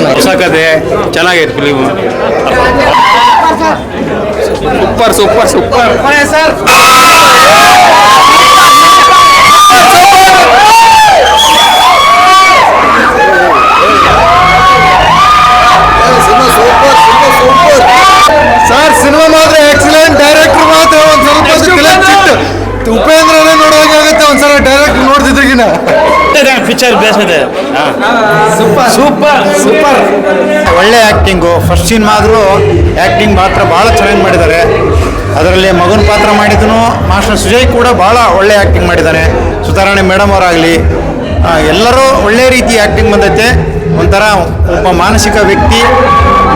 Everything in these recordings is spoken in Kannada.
ನೋಡಕದೆ ಚೆನ್ನಾಗೈತೆ film super super super. Sir. Picture base ಇದೆ ಸೂಪರ್. ಸೂಪರ್. ಸೂಪರ್. ಒಳ್ಳೆ ಆ್ಯಕ್ಟಿಂಗು ಫಸ್ಟ್ ಆದರೂ ಆ್ಯಕ್ಟಿಂಗ್ ಪಾತ್ರ ಭಾಳ ಚೆನ್ನಾಗಿ ಮಾಡಿದ್ದಾರೆ. ಅದರಲ್ಲಿ ಮಗನ ಪಾತ್ರ ಮಾಡಿದನು ಮಾಸ್ಟರ್ ಸುಜಯ್ ಕೂಡ ಭಾಳ ಒಳ್ಳೆ ಆ್ಯಕ್ಟಿಂಗ್ ಮಾಡಿದ್ದಾನೆ. ಸುಧಾರಾಣಿ ಮೇಡಮ್ ಅವರಾಗಲಿ. ಎಲ್ಲರೂ ಒಳ್ಳೆ ರೀತಿ ಆ್ಯಕ್ಟಿಂಗ್ ಬಂದೈತೆ. ಒಂಥರ ಒಬ್ಬ ಮಾನಸಿಕ ವ್ಯಕ್ತಿ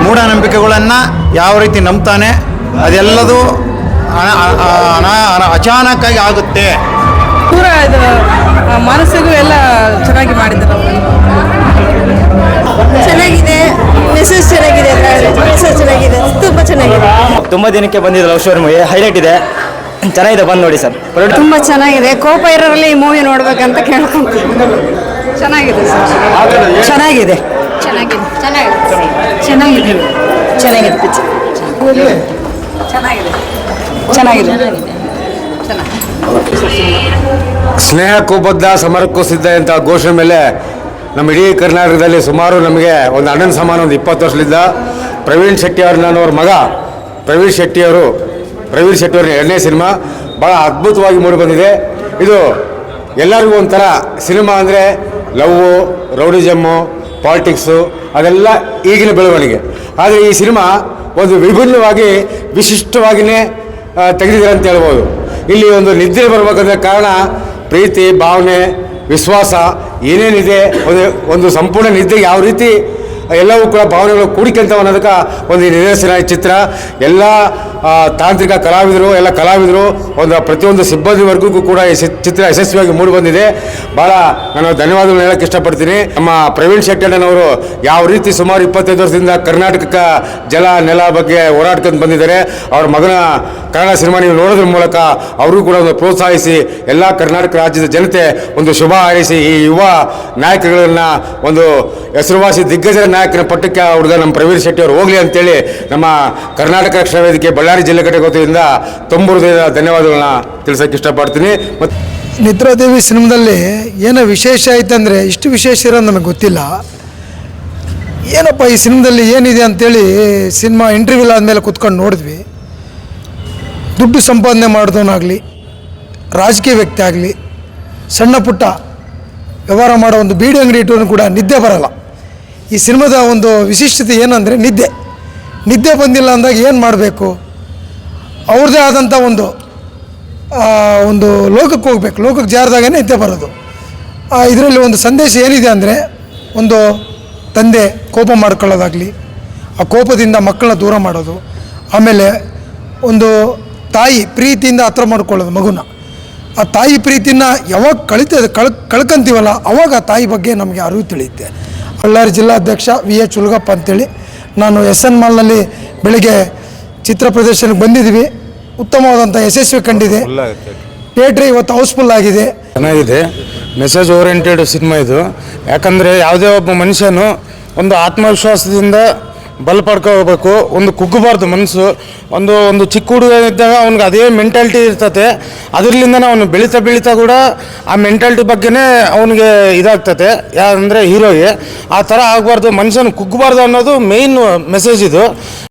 ಮೂಢನಂಬಿಕೆಗಳನ್ನು ಯಾವ ರೀತಿ ನಂಬ್ತಾನೆ ಅದೆಲ್ಲದೂ ಅನ- ಅಚಾನಕ್ಕಾಗಿ ಆಗುತ್ತೆ. ಇದು ಮನಸ್ಸಿಗೂ ಎಲ್ಲ ಚೆನ್ನಾಗಿ ಮಾಡಿದ್ರು ಚೆನ್ನಾಗಿದೆ. ಮೆಸೇಜ್ ಚೆನ್ನಾಗಿದೆ ಮೆಸೇಜ್ ಚೆನ್ನಾಗಿದೆ. ತುಂಬ ಚೆನ್ನಾಗಿದೆ. ತುಂಬಾ ದಿನಕ್ಕೆ ಬಂದಿದೆ ಲವ್ ಮೂವಿ ಹೈಲೈಟ್ ಇದೆ. ಚೆನ್ನಾಗಿದೆ ಬಂದು ನೋಡಿ ಸರ್. ತುಂಬ ಚೆನ್ನಾಗಿದೆ. ಕೋಪ ಇರೋರಲ್ಲಿ ಈ ಮೂವಿ ನೋಡ್ಬೇಕಂತ ಕೇಳ್ಕೊಂತೀನಿ ಚೆನ್ನಾಗಿದೆ ಸರ್ ಚೆನ್ನಾಗಿದೆ. ಚೆನ್ನಾಗಿದೆ. ಚೆನ್ನಾಗಿದೆ. ಚೆನ್ನಾಗಿದೆ. ಚೆನ್ನಾಗಿದೆ ಚೆನ್ನಾಗಿದೆ. ಚೆನ್ನಾಗಿದೆ. ಚೆನ್ನಾಗಿದೆ. ಸ್ನೇಹಕ್ಕೂ ಬದ್ಧ, ಸಮರಕ್ಕೂ ಸಿದ್ಧ ಅಂತ ಘೋಷಣೆ ಮೇಲೆ ನಮ್ಮ ಇಡೀ ಕರ್ನಾಟಕದಲ್ಲಿ ಸುಮಾರು ನಮಗೆ ಒಂದು ಅಣ್ಣನ ಸಮಾನ ಒಂದು ಇಪ್ಪತ್ತು ವರ್ಷದಿಂದ ಪ್ರವೀಣ್ ಶೆಟ್ಟಿ ಅವ್ರ ನಾನು ಅವ್ರ ಮಗ. ಪ್ರವೀಣ್ ಶೆಟ್ಟಿ ಅವರು, ಪ್ರವೀಣ್ ಶೆಟ್ಟಿ ಅವ್ರ ಎರಡನೇ ಸಿನಿಮಾ ಭಾಳ ಅದ್ಭುತವಾಗಿ ಮೂಡಿ ಬಂದಿದೆ. ಇದು ಎಲ್ಲರಿಗೂ ಒಂಥರ ಸಿನಿಮಾ ಅಂದರೆ ಲವ್ವು ರೌಡಿಸಮ್ಮು, ಪಾಲಿಟಿಕ್ಸು ಅದೆಲ್ಲ ಈಗಿನ ಬೆಳವಣಿಗೆ. ಆದರೆ ಈ ಸಿನಿಮಾ ಒಂದು ವಿಭಿನ್ನವಾಗಿ ವಿಶಿಷ್ಟವಾಗಿಯೇ ತೆಗೆದಿದ್ದಾರೆ ಅಂತ ಹೇಳ್ಬೋದು. ಇಲ್ಲಿ ಒಂದು ನಿದ್ರೆ ಬರಬೇಕಂದ್ರೆ ಕಾರಣ ಪ್ರೀತಿ, ಭಾವನೆ, ವಿಶ್ವಾಸ ಏನೇನಿದೆ, ಒಂದು ಒಂದು ಸಂಪೂರ್ಣ ನಿದ್ದೆ ಯಾವ ರೀತಿ, ಎಲ್ಲವೂ ಕೂಡ ಭಾವನೆಗಳು ಕೂಡಿಕೊಂತವ ಅನ್ನೋದಕ್ಕೆ ಒಂದು ನಿದರ್ಶನ ಚಿತ್ರ. ಎಲ್ಲ ತಾಂತ್ರಿಕ ಕಲಾವಿದರು, ಎಲ್ಲ ಕಲಾವಿದರು, ಒಂದು ಪ್ರತಿಯೊಂದು ಸಿಬ್ಬಂದಿ ವರ್ಗಕ್ಕೂ ಕೂಡ ಈ ಚಿತ್ರ ಯಶಸ್ವಿಯಾಗಿ ಮೂಡಿ ಬಂದಿದೆ ಭಾಳ ನಾನು ಧನ್ಯವಾದಗಳು ಹೇಳಕ್ಕೆ ಇಷ್ಟಪಡ್ತೀನಿ. ನಮ್ಮ ಪ್ರವೀಣ್ ಶೆಟ್ಟಣ್ಣನವರು ಯಾವ ರೀತಿ ಸುಮಾರು ಇಪ್ಪತ್ತೈದು ವರ್ಷದಿಂದ ಕರ್ನಾಟಕ ಜಲ ನೆಲ ಬಗ್ಗೆ ಹೋರಾಡ್ಕೊಂಡು ಬಂದಿದ್ದಾರೆ, ಅವ್ರ ಮಗನ ಕನ್ನಡ ಸಿನಿಮಾ ನೀವು ನೋಡೋದ್ರ ಮೂಲಕ ಅವರು ಕೂಡ ಒಂದು ಪ್ರೋತ್ಸಾಹಿಸಿ, ಎಲ್ಲ ಕರ್ನಾಟಕ ರಾಜ್ಯದ ಜನತೆ ಒಂದು ಶುಭ ಹಾರೈಸಿ, ಈ ಯುವ ನಾಯಕಗಳನ್ನು ಒಂದು ಹೆಸರುವಾಸಿ ದಿಗ್ಗಜರ ನಾಯಕನ ಪಟ್ಟಕ್ಕೆ ಹುಡುಗ ನಮ್ಮ ಪ್ರವೀಣ್ ಶೆಟ್ಟಿ ಅವರು ಹೋಗಲಿ ಅಂತೇಳಿ ನಮ್ಮ ಕರ್ನಾಟಕ ರಕ್ಷಣಾ ವೇದಿಕೆ ಬಳ್ಳಾರಿ ಜಿಲ್ಲೆ ಘಟಕದಿಂದ ತುಂಬ ಧನ್ಯವಾದಗಳನ್ನ ತಿಳಿಸೋಕೆ ಇಷ್ಟಪಡ್ತೀನಿ. ಮತ್ತು ನಿದ್ರಾದೇವಿ ಸಿನಿಮಾದಲ್ಲಿ ಏನೋ ವಿಶೇಷ ಆಯ್ತಂದರೆ ಇಷ್ಟು ವಿಶೇಷ ಇರೋದು ನಮಗೆ ಗೊತ್ತಿಲ್ಲ. ಏನಪ್ಪ ಈ ಸಿನಿಮಾದಲ್ಲಿ ಏನಿದೆ ಅಂತೇಳಿ ಸಿನಿಮಾ ಇಂಟರ್ವ್ಯೂಲ್ ಆದಮೇಲೆ ಕುತ್ಕೊಂಡು ನೋಡಿದ್ವಿ. ದುಡ್ಡು ಸಂಪಾದನೆ ಮಾಡಿದವನಾಗಲಿ, ರಾಜಕೀಯ ವ್ಯಕ್ತಿ ಆಗಲಿ, ಸಣ್ಣ ಪುಟ್ಟ ವ್ಯವಹಾರ ಮಾಡೋ ಒಂದು ಬೀಡಿ ಅಂಗಡಿ ಇಟ್ಟು ಕೂಡ ನಿದ್ದೆ ಬರಲ್ಲ. ಈ ಸಿನಿಮಾದ ಒಂದು ವಿಶಿಷ್ಟತೆ ಏನಂದರೆ ನಿದ್ದೆ. ನಿದ್ದೆ ಬಂದಿಲ್ಲ ಅಂದಾಗ ಏನು ಮಾಡಬೇಕು? ಅವ್ರದ್ದೇ ಆದಂಥ ಒಂದು ಒಂದು ಲೋಕಕ್ಕೆ ಹೋಗ್ಬೇಕು. ಲೋಕಕ್ಕೆ ಜಾರದಾಗೇ ಇದ್ದೇ ಬರೋದು. ಇದರಲ್ಲಿ ಒಂದು ಸಂದೇಶ ಏನಿದೆ ಅಂದರೆ, ಒಂದು ತಂದೆ ಕೋಪ ಮಾಡ್ಕೊಳ್ಳೋದಾಗಲಿ, ಆ ಕೋಪದಿಂದ ಮಕ್ಕಳನ್ನ ದೂರ ಮಾಡೋದು, ಆಮೇಲೆ ಒಂದು ತಾಯಿ ಪ್ರೀತಿಯಿಂದ ಹತ್ರ ಮಾಡ್ಕೊಳ್ಳೋದು ಮಗುನ. ಆ ತಾಯಿ ಪ್ರೀತಿನ ಯಾವಾಗ ಕಳಿತದೆ ಕಳ್, ಕಳ್ಕೊಂತೀವಲ್ಲ, ಅವಾಗ ಆ ತಾಯಿ ಬಗ್ಗೆ ನಮಗೆ ಅರಿವು ತಿಳಿಯುತ್ತೆ. ಬಳ್ಳಾರಿ ಜಿಲ್ಲಾಧ್ಯಕ್ಷ ವಿ ಎಚ್ ಉಲ್ಗಪ್ಪ ಅಂತೇಳಿ, ನಾನು ಎಸ್ ಎನ್ ಮಾಲ್ನಲ್ಲಿ ಬೆಳಿಗ್ಗೆ ಚಿತ್ರ ಪ್ರದರ್ಶನಕ್ಕೆ ಬಂದಿದ್ದೀವಿ. ಉತ್ತಮವಾದಂಥ ಯಶಸ್ವಿ ಕಂಡಿದೆ. ಥಿಯೇಟ್ರ್ ಇವತ್ತು ಹೌಸ್ಫುಲ್ ಆಗಿದೆ. ಚೆನ್ನಾಗಿದೆ. ಮೆಸೇಜ್ ಓರಿಯೆಂಟೆಡ್ ಸಿನಿಮಾ ಇದು. ಯಾಕಂದರೆ ಯಾವುದೇ ಒಬ್ಬ ಮನುಷ್ಯನು ಒಂದು ಆತ್ಮವಿಶ್ವಾಸದಿಂದ ಬಲ ಪಡ್ಕೋಬೇಕು ಒಂದು ಕುಗ್ಗಬಾರ್ದು ಮನಸ್ಸು. ಒಂದು ಒಂದು ಚಿಕ್ಕ ಹುಡುಗ ಇದ್ದಾಗ ಅವ್ನಿಗೆ ಅದೇ ಮೆಂಟಾಲಿಟಿ ಇರ್ತತೆ ಅದರಿಂದ ಅವನು ಬೆಳೀತಾ ಬೆಳೀತಾ ಕೂಡ ಆ ಮೆಂಟಾಲಿಟಿ ಬಗ್ಗೆನೇ ಅವನಿಗೆ ಇದಾಗ್ತತೆ ಯಾಕಂದರೆ ಹೀರೋಗೆ ಆ ಥರ ಆಗಬಾರ್ದು. ಮನುಷ್ಯನ ಕುಗ್ಗಬಾರ್ದು ಅನ್ನೋದು ಮೇಯ್ನ್ ಮೆಸೇಜ್ ಇದು.